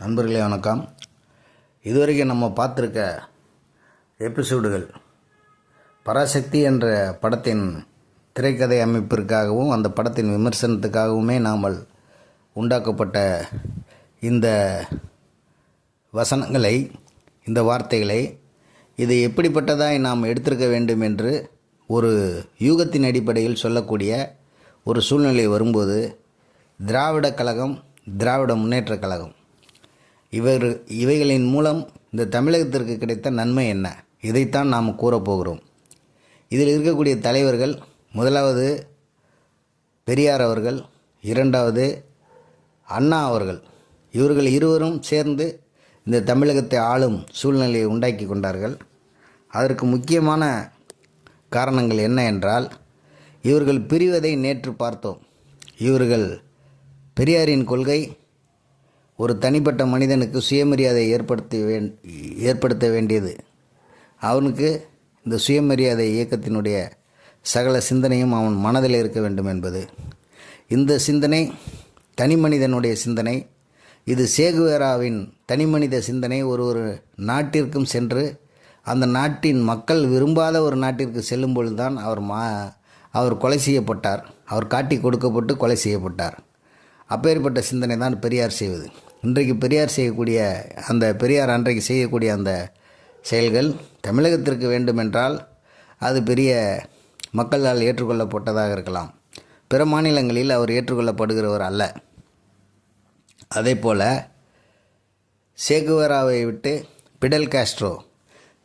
நண்பர்களே வணக்கம். இதுவரைக்கும் நம்ம பார்த்துருக்க எபிசோடுகள் பராசக்தி என்ற படத்தின் திரைக்கதை அமைப்பிற்காகவும் அந்த படத்தின் விமர்சனத்துக்காகவுமே நாமல் உண்டாக்கப்பட்ட இந்த வசனங்களை இந்த வார்த்தைகளை இது எப்படிப்பட்டதாய் நாம் எடுத்திருக்க வேண்டும் என்று ஒரு யூகத்தின் அடிப்படையில் சொல்லக்கூடிய ஒரு சூழ்நிலை வரும்போது திராவிட கழகம் திராவிட முன்னேற்றக் கழகம் இவர் இவைகளின் மூலம் இந்த தமிழகத்திற்கு கிடைத்த நன்மை என்ன? இதைத்தான் நாம் கூறப்போகிறோம் இதில் இருக்கக்கூடிய தலைவர்கள் முதலாவது பெரியார் அவர்கள் இரண்டாவது அண்ணா அவர்கள். இவர்கள் இருவரும் சேர்ந்து இந்த தமிழகத்தை ஆளும் சூழ்நிலையை உண்டாக்கி கொண்டார்கள். அதற்கு முக்கியமான காரணங்கள் என்ன என்றால் இவர்கள் பிரிவதை நேற்று பார்த்தோம். இவர்கள் பெரியாரின் கொள்கை ஒரு தனிப்பட்ட மனிதனுக்கு சுயமரியாதை ஏற்படுத்த வேண் ஏற்படுத்த வேண்டியது. அவனுக்கு இந்த சுயமரியாதை இயக்கத்தினுடைய சகல சிந்தனையும் அவன் மனதில் இருக்க வேண்டும் என்பது. இந்த சிந்தனை தனி மனிதனுடைய சிந்தனை இது சேகுவேராவின் தனிமனித சிந்தனை ஒரு ஒரு நாட்டிற்கும் சென்று அந்த நாட்டின் மக்கள் விரும்பாத ஒரு நாட்டிற்கு செல்லும் பொழுதுதான் அவர் மா அவர் கொலை செய்யப்பட்டார். அவர் காட்டி கொடுக்கப்பட்டு கொலை செய்யப்பட்டார். அப்பேற்பட்ட சிந்தனை தான் பெரியார் செய்வது. இன்றைக்கு பெரியார் செய்யக்கூடிய அந்த பெரியார் அன்றைக்கு செய்யக்கூடிய அந்த செயல்கள் தமிழகத்திற்கு வேண்டுமென்றால் அது பெரிய மக்களால் ஏற்றுக்கொள்ளப்பட்டதாக இருக்கலாம். பிற மாநிலங்களில் அவர் ஏற்றுக்கொள்ளப்படுகிறவர் அல்ல. அதே போல் சேகுவராவை விட்டு பிடல் காஸ்ட்ரோ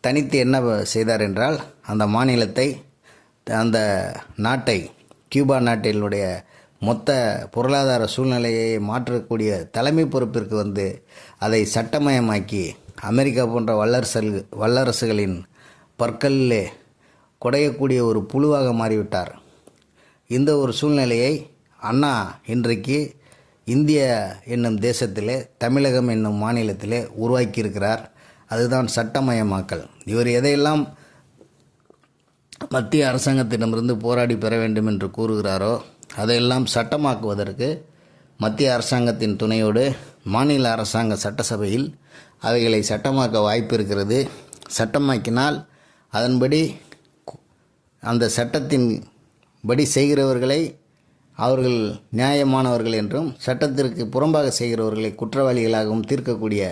தனித்து என்ன செய்தார் என்றால் அந்த மாநிலத்தை அந்த நாட்டை கியூபா நாட்டினுடைய மொத்த பொருளாதார சூழ்நிலையை மாற்றக்கூடிய தலைமை பொறுப்பிற்கு வந்து அதை சட்டமயமாக்கி அமெரிக்கா போன்ற வல்லரசல் வல்லரசுகளின் பற்களிலே குடையக்கூடிய ஒரு புழுவாக மாறிவிட்டார். இந்த ஒரு சூழ்நிலையை அண்ணா இன்றைக்கு இந்திய என்னும் தேசத்திலே தமிழகம் என்னும் மாநிலத்திலே உருவாக்கியிருக்கிறார். அதுதான் சட்டமயமாக்கல். இவர் எதையெல்லாம் மத்திய அரசாங்கத்திடமிருந்து போராடி பெற வேண்டும் என்று கூறுகிறாரோ அதையெல்லாம் சட்டமாக்குவதற்கு மத்திய அரசாங்கத்தின் துணையோடு மாநில அரசாங்க சட்டசபையில் அவைகளை சட்டமாக்க வாய்ப்பு இருக்கிறது சட்டமாக்கினால் அதன்படி அந்த சட்டத்தின் படி செய்கிறவர்களை அவர்கள் நியாயமானவர்கள் என்றும் சட்டத்திற்கு புறம்பாக செய்கிறவர்களை குற்றவாளிகளாகவும் தீர்க்கக்கூடிய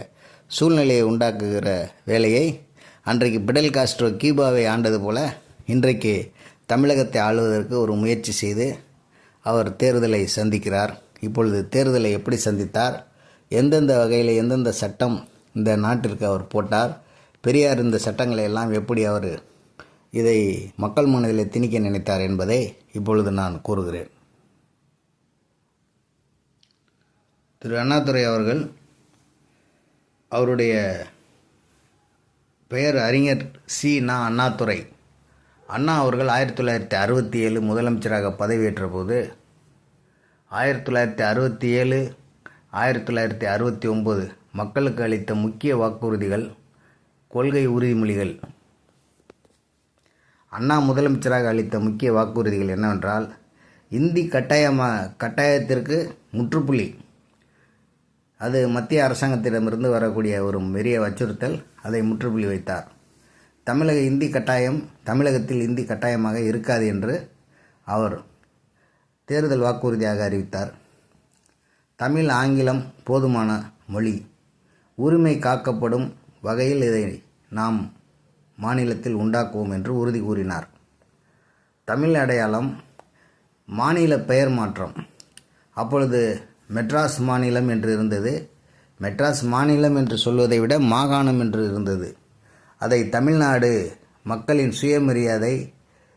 சூழ்நிலையை உண்டாக்குகிற வேலையை அன்றைக்கு பிடல் காஸ்ட்ரோ கியூபாவை ஆண்டது போல இன்றைக்கு தமிழகத்தை ஆளுவதற்கு ஒரு முயற்சி செய்து அவர் தேர்தலை சந்திக்கிறார். இப்பொழுது தேர்தலை எப்படி சந்தித்தார்? எந்தெந்த வகையில் எந்தெந்த சட்டம் இந்த நாட்டிற்கு அவர் போட்டார்? பெரியார் இந்த சட்டங்களை எல்லாம் எப்படி அவர் இதை மக்கள் மனதில் திணிக்க நினைத்தார் என்பதை இப்பொழுது நான் கூறுகிறேன். திரு. அண்ணாதுரை அவர்கள் அவருடைய பெயர் அறிஞர் சி. நா. அண்ணாதுரை. அண்ணா அவர்கள் ஆயிரத்தி தொள்ளாயிரத்தி அறுபத்தி ஏழு முதலமைச்சராக பதவியேற்ற போது ஆயிரத்தி தொள்ளாயிரத்தி அறுபத்தி ஏழு ஆயிரத்தி தொள்ளாயிரத்தி அறுபத்தி ஒம்பது மக்களுக்கு அளித்த முக்கிய வாக்குறுதிகள் கொள்கை உறுதிமொழிகள். அண்ணா முதலமைச்சராக அளித்த முக்கிய வாக்குறுதிகள் என்னவென்றால் இந்தி கட்டாயமாக கட்டாயத்திற்கு முற்றுப்புள்ளி. அது மத்திய அரசாங்கத்திடமிருந்து வரக்கூடிய ஒரு பெரிய அச்சுறுத்தல். அதை முற்றுப்புள்ளி வைத்தார். தமிழக இந்தி கட்டாயம் தமிழகத்தில் இந்தி கட்டாயமாக இருக்காது என்று அவர் தேர்தல் வாக்குறுதியாக அறிவித்தார். தமிழ் ஆங்கிலம் போதுமான மொழி. உரிமை காக்கப்படும் வகையில் இதை நாம் மாநிலத்தில் உண்டாக்குவோம் என்று உறுதி கூறினார். தமிழ் அடையாளம் மாநில பெயர் மாற்றம். அப்பொழுது மெட்ராஸ் மாநிலம் என்று இருந்தது. மெட்ராஸ் மாநிலம் என்று சொல்வதை விட மாகாணம் என்று இருந்தது. அதை தமிழ்நாடு மக்களின் சுயமரியாதை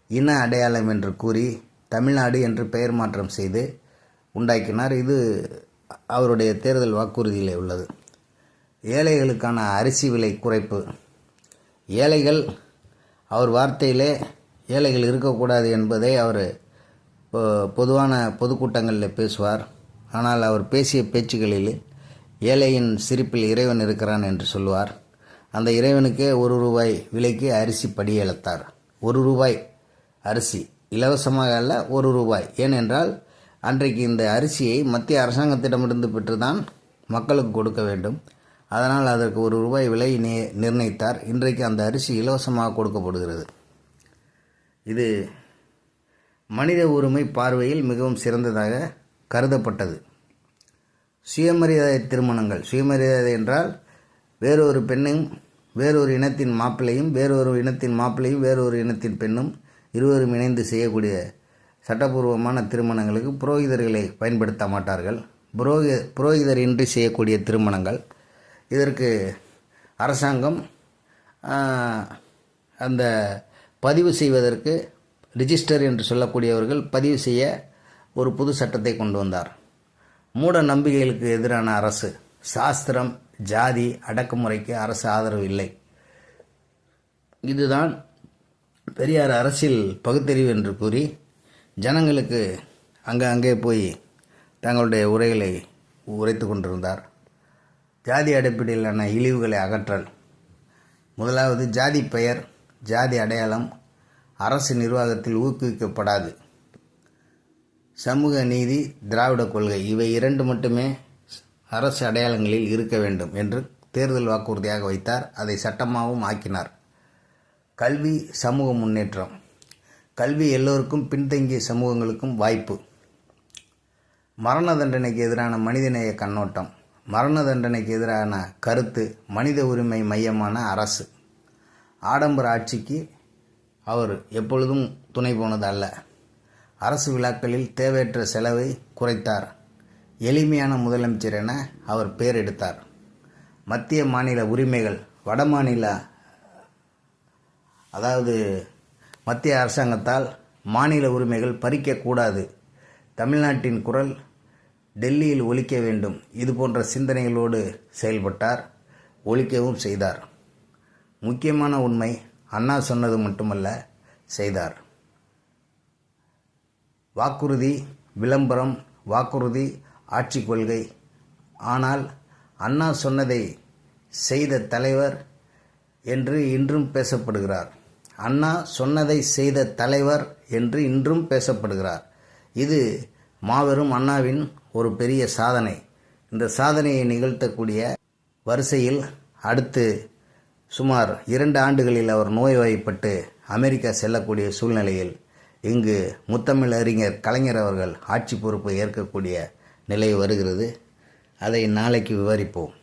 இன அடையாளம் என்று கூறி தமிழ்நாடு என்று பெயர் மாற்றம் செய்து உண்டாக்கினார். இது அவருடைய தேர்தல் வாக்குறுதியிலே உள்ளது. ஏழைகளுக்கான அரிசி விலை குறைப்பு. ஏழைகள் அவர் வார்த்தையிலே ஏழைகள் இருக்கக்கூடாது என்பதை அவர் பொதுவான பொதுக்கூட்டங்களில் பேசுவார். ஆனால் அவர் பேசிய பேச்சுகளில் ஏழையின் சிரிப்பில் இறைவன் இருக்கிறான் என்று சொல்லுவார். அந்த இறைவனுக்கே ஒரு ரூபாய் விலைக்கு அரிசி படியெழுத்தார். ஒரு ரூபாய் அரிசி. இலவசமாக அல்ல ஒரு ரூபாய். ஏனென்றால் அன்றைக்கு இந்த அரிசியை மத்திய அரசாங்கத்திடமிருந்து பெற்றுதான் மக்களுக்கு கொடுக்க வேண்டும். அதனால் அதற்கு ஒரு ரூபாய் விலை நி நிர்ணயித்தார். இன்றைக்கு அந்த அரிசி இலவசமாக கொடுக்கப்படுகிறது. இது மனித உரிமை பார்வையில் மிகவும் சிறந்ததாக கருதப்பட்டது. சுயமரியாதை திருமணங்கள். சுயமரியாதை என்றால் வேறொரு பெண்ணும் வேறொரு இனத்தின் மாப்பிள்ளையும் வேறொரு இனத்தின் மாப்பிள்ளையும் வேறொரு இனத்தின் பெண்ணும் இருவரும் இணைந்து செய்யக்கூடிய சட்டபூர்வமான திருமணங்களுக்கு புரோகிதர்களை பயன்படுத்த மாட்டார்கள். புரோகி புரோகிதர் இன்றி செய்யக்கூடிய திருமணங்கள். இதற்கு அரசாங்கம் அந்த பதிவு செய்வதற்கு ரிஜிஸ்டர் என்று சொல்லக்கூடியவர்கள் பதிவு செய்ய ஒரு புது சட்டத்தை கொண்டு வந்தார். மூட நம்பிக்கைகளுக்கு எதிரான அரசு சாஸ்திரம் ஜாதி அடக்குமுறைக்கு அரசு ஆதரவு இல்லை. இதுதான் பெரியார் அரசியல் பகுத்தறிவு என்று கூறி ஜனங்களுக்கு அங்கே அங்கே போய் தங்களுடைய உரைகளை உரைத்து கொண்டிருந்தார். ஜாதி அடிப்படையிலான இழிவுகளை அகற்றல். முதலாவது ஜாதி பெயர் ஜாதி அடையாளம் அரசு நிர்வாகத்தில் ஊக்குவிக்கப்படாது. சமூக நீதி திராவிட கொள்கை இவை இரண்டு மட்டுமே அரசு அடையாளங்களில் இருக்க வேண்டும் என்று தேர்தல் வாக்குறுதியாக வைத்தார். அதை சட்டமாகவும் ஆக்கினார். கல்வி சமூக முன்னேற்றம். கல்வி எல்லோருக்கும் பின்தங்கிய சமூகங்களுக்கும் வாய்ப்பு. மரண தண்டனைக்கு எதிரான மனிதநேய கண்ணோட்டம். மரண தண்டனைக்கு எதிரான கருத்து மனித உரிமை மையமான அரசு. ஆடம்பர ஆட்சிக்கு அவர் எப்பொழுதும் துணை போனது அல்ல. அரசு விழாக்களில் தேவையற்ற செலவை குறைத்தார். எளிமையான முதலமைச்சர் என அவர் பெயர் எடுத்தார். மத்திய மாநில உரிமைகள் வட மாநில அதாவது மத்திய அரசாங்கத்தால் மாநில உரிமைகள் பறிக்கக்கூடாது. தமிழ்நாட்டின் குரல் டெல்லியில் ஒழிக்க வேண்டும். இது போன்ற சிந்தனைகளோடு செயல்பட்டார் ஒழிக்கவும் செய்தார். முக்கியமான உண்மை அண்ணா சொன்னது மட்டுமல்ல செய்தார். வாக்குறுதி விளம்பரம் வாக்குறுதி ஆட்சி கொள்கை. ஆனால் அண்ணா சொன்னதை செய்த தலைவர் என்று இன்றும் பேசப்படுகிறார். அண்ணா சொன்னதை செய்த தலைவர் என்று இன்றும் பேசப்படுகிறார். இது மாபெரும் அண்ணாவின் ஒரு பெரிய சாதனை. இந்த சாதனையை நிகழ்த்தக்கூடிய வரிசையில் அடுத்து சுமார் இரண்டு ஆண்டுகளில் அவர் நோய்வாய்ப்பட்டு அமெரிக்கா செல்லக்கூடிய சூழ்நிலையில் இங்கு முத்தமிழ் அறிஞர் கலைஞர் அவர்கள் ஆட்சி பொறுப்பை ஏற்கக்கூடிய நிலை வருகிறது. அதை நாளைக்கு விவரிப்போம்.